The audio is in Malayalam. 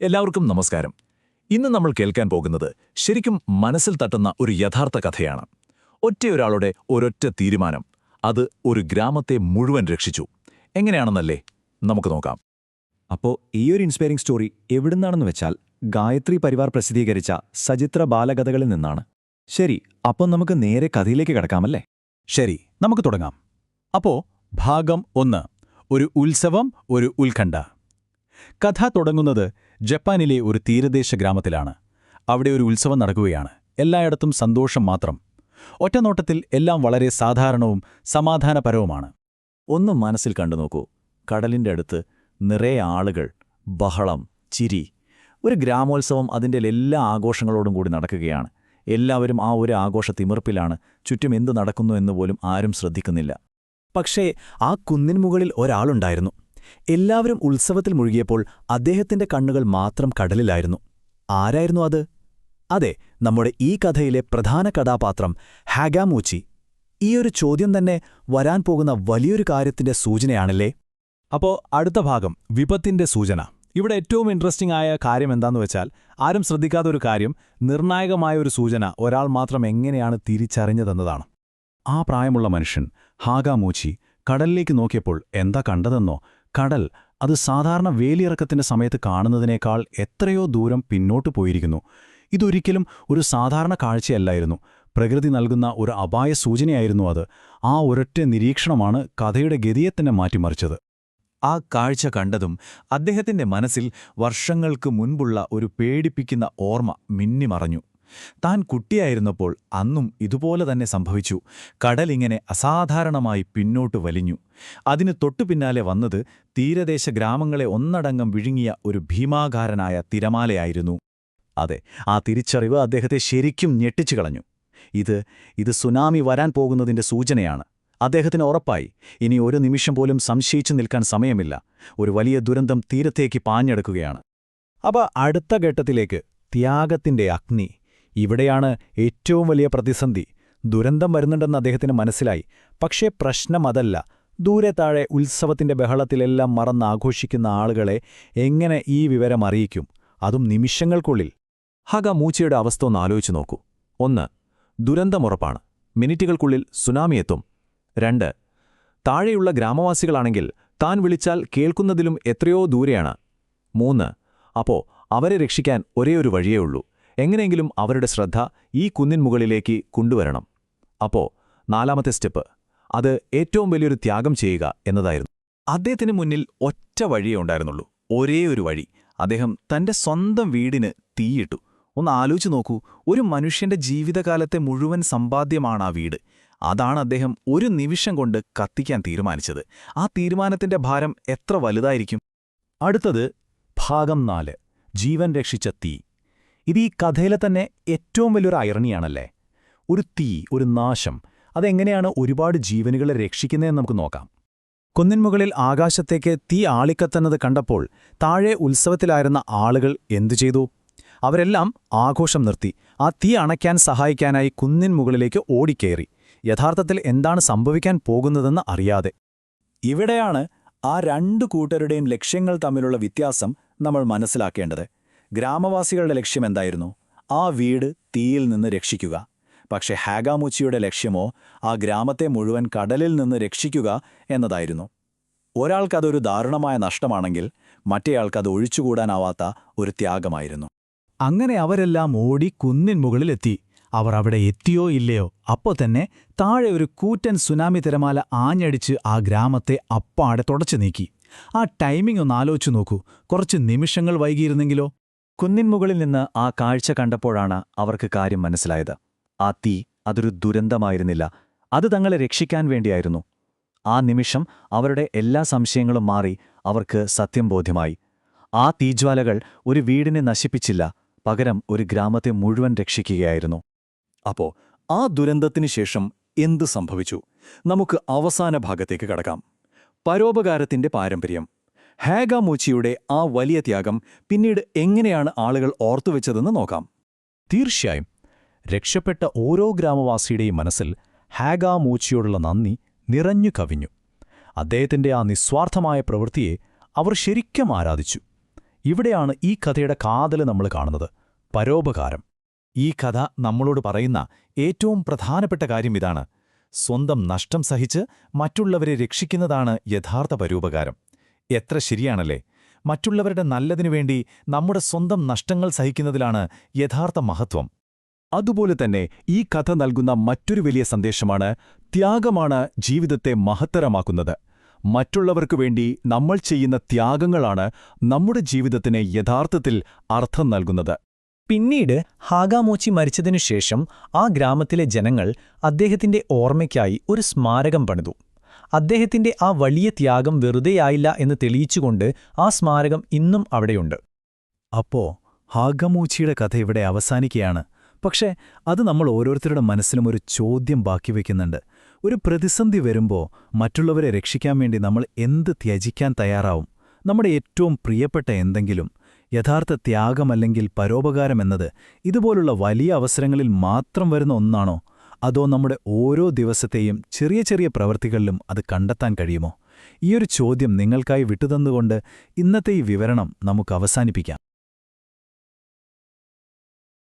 എല്ലാവർക്കും നമസ്കാരം. ഇന്ന് നമ്മൾ കേൾക്കാൻ പോകുന്നത് ശരിക്കും മനസ്സിൽ തട്ടുന്ന ഒരു യഥാർത്ഥ കഥയാണ്. ഒറ്റയൊരാളുടെ ഒരൊറ്റ തീരുമാനം. അത് ഒരു ഗ്രാമത്തെ മുഴുവൻ രക്ഷിച്ചു. എങ്ങനെയാണെന്നല്ലേ? നമുക്ക് നോക്കാം. അപ്പോ ഒരു ഇൻസ്പയറിംഗ് സ്റ്റോറി എവിടുന്നാണെന്ന് വെച്ചാൽ ഗായത്രി പരിവാർ പ്രസിദ്ധീകരിച്ച സചിത്ര ബാലകഥകളിൽ നിന്നാണ്. ശരി അപ്പോൾ നമുക്ക് നേരെ കഥയിലേക്ക് കിടക്കാമല്ലേ? ശരി നമുക്ക് തുടങ്ങാം. അപ്പോൾ ഭാഗം ഒന്ന്. ഒരു ഉത്സവം ഒരു ഉത്കണ്ഠ. കഥ തുടങ്ങുന്നത് ജപ്പാനിലെ ഒരു തീരദേശ ഗ്രാമത്തിലാണ്. അവിടെ ഒരു ഉത്സവം നടക്കുകയാണ്. എല്ലായിടത്തും സന്തോഷം മാത്രം. ഒറ്റനോട്ടത്തിൽ എല്ലാം വളരെ സാധാരണവും സമാധാനപരവുമാണ്. ഒന്നും മനസ്സിൽ കണ്ടു നോക്കൂ. കടലിന്റെ അടുത്ത് നിറയെ ആളുകൾ ബഹളം ചിരി. ഒരു ഗ്രാമോത്സവം അതിന്റെ എല്ലാ ആഘോഷങ്ങളോടും കൂടി നടക്കുകയാണ്. എല്ലാവരും ആ ഒരു ആഘോഷ തിമിർപ്പിലാണ് ചുറ്റും എന്തു നടക്കുന്നു എന്ന് പോലും ആരും ശ്രദ്ധിക്കുന്നില്ല. പക്ഷേ ആ കുന്നിൻ മുകളിൽ ഒരാളുണ്ടായിരുന്നു. എല്ലാവരും ഉത്സവത്തിൽ മുഴുകിയപ്പോൾ അദ്ദേഹത്തിന്റെ കണ്ണുകൾ മാത്രം കടലിലായിരുന്നു. ആരായിരുന്നു അത്? അതെ നമ്മുടെ ഈ കഥയിലെ പ്രധാന കഥാപാത്രം ഹാഗാമൂച്ചി. ഈയൊരു ചോദ്യം തന്നെ വരാൻ പോകുന്ന വലിയൊരു കാര്യത്തിന്റെ സൂചനയാണല്ലേ? അപ്പോ അടുത്ത ഭാഗം വിപത്തിന്റെ സൂചന. ഇവിടെ ഏറ്റവും ഇൻട്രസ്റ്റിംഗ് ആയ കാര്യം എന്താന്ന് വെച്ചാൽ ആരും ശ്രദ്ധിക്കാത്ത ഒരു കാര്യം നിർണായകമായ ഒരു സൂചന ഒരാൾ മാത്രം എങ്ങനെയാണ് തിരിച്ചറിഞ്ഞതെന്നതാണ്. ആ പ്രായമുള്ള മനുഷ്യൻ ഹാഗാമൂച്ചി കടലിലേക്ക് നോക്കിയപ്പോൾ എന്താ കണ്ടതെന്നോ കടൽ അത് സാധാരണ വേലിയിറക്കത്തിന്റെ സമയത്ത് കാണുന്നതിനേക്കാൾ എത്രയോ ദൂരം പിന്നോട്ട് പോയിരിക്കുന്നു. ഇതൊരിക്കലും ഒരു സാധാരണ കാഴ്ചയല്ലായിരുന്നു. പ്രകൃതി നൽകുന്ന ഒരു അപായ സൂചനയായിരുന്നു അത്. ആ ഒരൊറ്റ നിരീക്ഷണമാണ് കഥയുടെ ഗതിയെ തന്നെ മാറ്റിമറിച്ചത്. ആ കാഴ്ച കണ്ടതും അദ്ദേഹത്തിന്റെ മനസ്സിൽ വർഷങ്ങൾക്ക് മുൻപുള്ള ഒരു പേടിപ്പിക്കുന്ന ഓർമ്മ മിന്നിമറഞ്ഞു. താൻ കുട്ടിയായിരുന്നപ്പോൾ അന്നും ഇതുപോലെ തന്നെ സംഭവിച്ചു. കടലിങ്ങനെ അസാധാരണമായി പിന്നോട്ട് വലിഞ്ഞു. അതിന് തൊട്ടുപിന്നാലെ വന്നത് തീരദേശ ഗ്രാമങ്ങളെ ഒന്നടങ്കം വിഴുങ്ങിയ ഒരു ഭീമാകാരനായ തിരമാലയായിരുന്നു. അതെ ആ തിരിച്ചറിവ് അദ്ദേഹത്തെ ശരിക്കും ഞെട്ടിച്ചു കളഞ്ഞു. ഇത് ഇത് സുനാമി വരാൻ പോകുന്നതിന്റെ സൂചനയാണ്. അദ്ദേഹത്തിന് ഉറപ്പായി ഇനി ഒരു നിമിഷം പോലും സംശയിച്ചു നിൽക്കാൻ സമയമില്ല. ഒരു വലിയ ദുരന്തം തീരത്തേക്ക് പാഞ്ഞെടുക്കുകയാണ്. അപ്പ അടുത്ത ഘട്ടത്തിലേക്ക് ത്യാഗത്തിന്റെ അഗ്നി. ഇവിടെയാണ് ഏറ്റവും വലിയ പ്രതിസന്ധി. ദുരന്തം വരുന്നുണ്ടെന്ന് അദ്ദേഹത്തിന് മനസ്സിലായി. പക്ഷേ പ്രശ്നം അതല്ല. ദൂരെ താഴെ ഉത്സവത്തിന്റെ ബഹളത്തിലെല്ലാം മറന്നാഘോഷിക്കുന്ന ആളുകളെ എങ്ങനെ ഈ വിവരം അറിയിക്കും? അതും നിമിഷങ്ങൾക്കുള്ളിൽ. ഹഗ മൂച്ചയുടെ അവസ്ഥ ഒന്ന് ആലോചിച്ചു നോക്കൂ. ഒന്ന് ദുരന്തമുറപ്പാണ് മിനിറ്റുകൾക്കുള്ളിൽ സുനാമി എത്തും. രണ്ട് താഴെയുള്ള ഗ്രാമവാസികളാണെങ്കിൽ താൻ വിളിച്ചാൽ കേൾക്കുന്നതിലും എത്രയോ ദൂരെയാണ്. മൂന്ന് അപ്പോ അവരെ രക്ഷിക്കാൻ ഒരേയൊരു വഴിയേ ഉള്ളൂ. എങ്ങനെയെങ്കിലും അവരുടെ ശ്രദ്ധ ഈ കുന്നിൻ മുകളിലേക്ക് കൊണ്ടുവരണം. അപ്പോ നാലാമത്തെ സ്റ്റെപ്പ് അത് ഏറ്റവും വലിയൊരു ത്യാഗം ചെയ്യുക എന്നതായിരുന്നു. അദ്ദേഹത്തിന് മുന്നിൽ ഒറ്റ വഴിയേ ഉണ്ടായിരുന്നുള്ളൂ. ഒരേ ഒരു വഴി. അദ്ദേഹം തന്റെ സ്വന്തം വീടിന് തീയിട്ടു. ഒന്ന് ആലോചിച്ചു നോക്കൂ ഒരു മനുഷ്യന്റെ ജീവിതകാലത്തെ മുഴുവൻ സമ്പാദ്യമാണ് ആ വീട്. അതാണ് അദ്ദേഹം ഒരു നിമിഷം കൊണ്ട് കത്തിക്കാൻ തീരുമാനിച്ചത്. ആ തീരുമാനത്തിന്റെ ഭാരം എത്ര വലുതായിരിക്കും? അടുത്തത് ഭാഗം നാല് ജീവൻ രക്ഷിച്ച തീ. ഇത് ഈ കഥയിലെ തന്നെ ഏറ്റവും വലിയൊരു ഐറണിയാണല്ലേ ഒരു തീ ഒരു നാശം അതെങ്ങനെയാണ് ഒരുപാട് ജീവനുകളെ രക്ഷിക്കുന്നതെന്ന് നമുക്ക് നോക്കാം. കുന്നിൻമുകളിൽ ആകാശത്തേക്ക് തീ ആളിക്കത്തുന്നത് കണ്ടപ്പോൾ താഴെ ഉത്സവത്തിലായിരുന്ന ആളുകൾ എന്തു ചെയ്തു? അവരെല്ലാം ആഘോഷം നിർത്തി. ആ തീ അണയ്ക്കാൻ സഹായിക്കാനായി കുന്നിൻമുകളിലേക്ക് ഓടിക്കേറി. യഥാർത്ഥത്തിൽ എന്താണ് സംഭവിക്കാൻ പോകുന്നതെന്ന് അറിയാതെ. ഇവിടെയാണ് ആ രണ്ടു കൂട്ടരുടെയും ലക്ഷ്യങ്ങൾ തമ്മിലുള്ള വ്യത്യാസം നമ്മൾ മനസ്സിലാക്കേണ്ടത്. ഗ്രാമവാസികളുടെ ലക്ഷ്യം എന്തായിരുന്നു ആ വീട് തീയിൽ നിന്ന് രക്ഷിക്കുക. പക്ഷേ ഹാഗാമുച്ചിയുടെ ലക്ഷ്യമോ ആ ഗ്രാമത്തെ മുഴുവൻ കടലിൽ നിന്ന് രക്ഷിക്കുക എന്നതായിരുന്നു. ഒരാൾക്കതൊരു ദാരുണമായ നഷ്ടമാണെങ്കിൽ മറ്റേയാൾക്കത് ഒഴിച്ചുകൂടാനാവാത്ത ഒരു ത്യാഗമായിരുന്നു. അങ്ങനെ അവരെല്ലാം ഓടി കുന്നിൻ മുകളിലെത്തി. അവർ അവിടെ എത്തിയോ ഇല്ലയോ അപ്പോൾ തന്നെ താഴെ ഒരു കൂറ്റൻ സുനാമി തിരമാല ആഞ്ഞടിച്ച് ആ ഗ്രാമത്തെ അപ്പാടെ തുടച്ചു നീക്കി. ആ ടൈമിംഗ് ഒന്ന് ആലോചിച്ചു നോക്കൂ. കുറച്ച് നിമിഷങ്ങൾ വൈകിയിരുന്നെങ്കിലോ? കുന്നിൻ മുകളിൽ നിന്ന് ആ കാഴ്ച കണ്ടപ്പോഴാണ് അവർക്ക് കാര്യം മനസ്സിലായത്. ആ തീ അതൊരു ദുരന്തമായിരുന്നില്ല. അത് തങ്ങളെ രക്ഷിക്കാൻ വേണ്ടിയായിരുന്നു. ആ നിമിഷം അവരുടെ എല്ലാ സംശയങ്ങളും മാറി അവർക്ക് സത്യം ബോധ്യമായി. ആ തീജ്വാലകൾ ഒരു വീടിനെ നശിപ്പിച്ചില്ല പകരം ഒരു ഗ്രാമത്തെ മുഴുവൻ രക്ഷിക്കുകയായിരുന്നു. അപ്പോ ആ ദുരന്തത്തിനു ശേഷം എന്ത് സംഭവിച്ചു? നമുക്ക് അവസാന ഭാഗത്തേക്ക് കടക്കാം. പരോപകാരത്തിന്റെ പാരമ്പര്യം. ഹാഗാമൂച്ചിയുടെ ആ വലിയ ത്യാഗം പിന്നീട് എങ്ങനെയാണ് ആളുകൾ ഓർത്തുവെച്ചതെന്ന് നോക്കാം. തീർച്ചയായും രക്ഷപ്പെട്ട ഓരോ ഗ്രാമവാസിയുടെയും മനസ്സിൽ ഹാഗാമൂച്ചിയോടുള്ള നന്ദി നിറഞ്ഞു കവിഞ്ഞു. അദ്ദേഹത്തിന്റെ ആ നിസ്വാർത്ഥമായ പ്രവൃത്തിയെ അവർ ശരിക്കും ആരാധിച്ചു. ഇവിടെയാണ് ഈ കഥയുടെ കാതൽ നമ്മൾ കാണുന്നത് പരോപകാരം. ഈ കഥ നമ്മളോട് പറയുന്ന ഏറ്റവും പ്രധാനപ്പെട്ട കാര്യം ഇതാണ്. സ്വന്തം നഷ്ടം സഹിച്ച് മറ്റുള്ളവരെ രക്ഷിക്കുന്നതാണ് യഥാർത്ഥ പരോപകാരം. എത്ര ശരിയാണല്ലേ? മറ്റുള്ളവരുടെ നല്ലതിനു വേണ്ടി നമ്മുടെ സ്വന്തം നഷ്ടങ്ങൾ സഹിക്കുന്നതിലാണ് യഥാർത്ഥ മഹത്വം. അതുപോലെ തന്നെ ഈ കഥ നൽകുന്ന മറ്റൊരു വലിയ സന്ദേശമാണ് ത്യാഗമാണ് ജീവിതത്തെ മഹത്തരമാക്കുന്നത്. മറ്റുള്ളവർക്കു വേണ്ടി നമ്മൾ ചെയ്യുന്ന ത്യാഗങ്ങളാണ് നമ്മുടെ ജീവിതത്തിന് യഥാർത്ഥത്തിൽ അർത്ഥം നൽകുന്നത്. പിന്നീട് ഹാഗാമോച്ചി മരിച്ചതിനുശേഷം ആ ഗ്രാമത്തിലെ ജനങ്ങൾ അദ്ദേഹത്തിന്റെ ഓർമ്മയ്ക്കായി ഒരു സ്മാരകം പണിതു. അദ്ദേഹത്തിന്റെ ആ വലിയ ത്യാഗം വെറുതെയായില്ല എന്ന് തെളിയിച്ചുകൊണ്ട് ആ സ്മാരകം ഇന്നും അവിടെയുണ്ട്. അപ്പോ ഹാഗമൂച്ചിയുടെ കഥ ഇവിടെ അവസാനിക്കുകയാണ്. പക്ഷേ അത് നമ്മൾ ഓരോരുത്തരുടെ മനസ്സിലും ഒരു ചോദ്യം ബാക്കി വയ്ക്കുന്നുണ്ട് ഒരു പ്രതിസന്ധി വരുമ്പോൾ മറ്റുള്ളവരെ രക്ഷിക്കാൻ വേണ്ടി നമ്മൾ എന്ത് ത്യജിക്കാൻ തയ്യാറാവും? നമ്മുടെ ഏറ്റവും പ്രിയപ്പെട്ട എന്തെങ്കിലും? യഥാർത്ഥ ത്യാഗമല്ലെങ്കിൽ പരോപകാരമെന്നത് ഇതുപോലുള്ള വലിയ അവസരങ്ങളിൽ മാത്രം വരുന്ന ഒന്നാണോ? അതോ നമ്മുടെ ഓരോ ദിവസത്തെയും ചെറിയ ചെറിയ പ്രവൃത്തികളിലും അത് കണ്ടെത്താൻ കഴിയുമോ? ഈയൊരു ചോദ്യം നിങ്ങൾക്കായി വിട്ടുതന്നുകൊണ്ട് ഇന്നത്തെ ഈ വിവരണം നമുക്ക് അവസാനിപ്പിക്കാം.